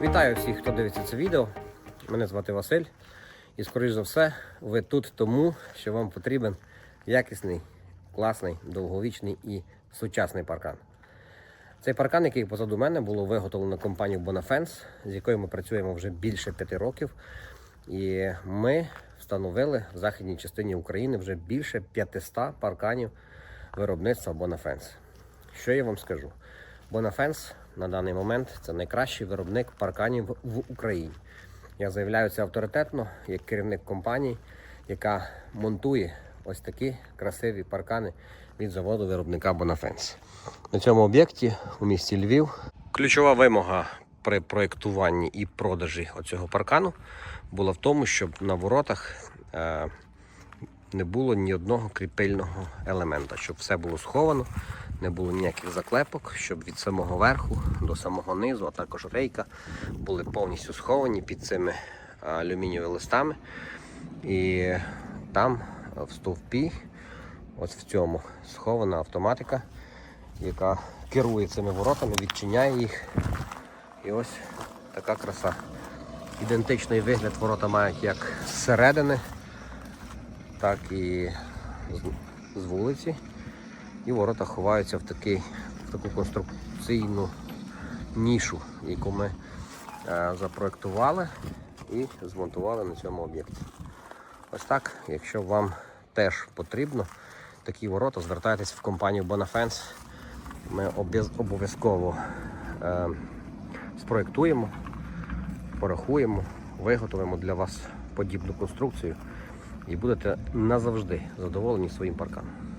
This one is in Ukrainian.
Вітаю всіх, хто дивиться це відео. Мене звати Василь. І, скоріш за все, ви тут тому, що вам потрібен якісний, класний, довговічний і сучасний паркан. Цей паркан, який позаду мене, було виготовлено компанією Bonafence, з якою ми працюємо вже більше п'яти років. І ми встановили в західній частині України вже більше 500 парканів виробництва Bonafence. Що я вам скажу? Bonafence на даний момент це найкращий виробник парканів в Україні. Я заявляю це авторитетно як керівник компанії, яка монтує ось такі красиві паркани від заводу виробника Bonafence. На цьому об'єкті у місті Львів ключова вимога при проєктуванні і продажі оцього паркану була в тому, щоб на воротах е, не було ні одного кріпильного елемента, щоб все було сховано, не було ніяких заклепок, щоб від самого верху до самого низу, а також рейка були повністю сховані під цими алюмінієвими листами. І там в стовпі, ось в цьому, схована автоматика, яка керує цими воротами, відчиняє їх. І ось така краса. Ідентичний вигляд ворота мають як зсередини, так і з, вулиці. І ворота ховаються в, такий, в таку конструкційну нішу, яку ми е, запроектували і змонтували на цьому об'єкті. Ось так, якщо вам теж потрібно такі ворота, звертайтесь в компанію Bonafence. Ми обов'язково е, спроектуємо, порахуємо, виготовимо для вас подібну конструкцію і будете назавжди задоволені своїм парканом.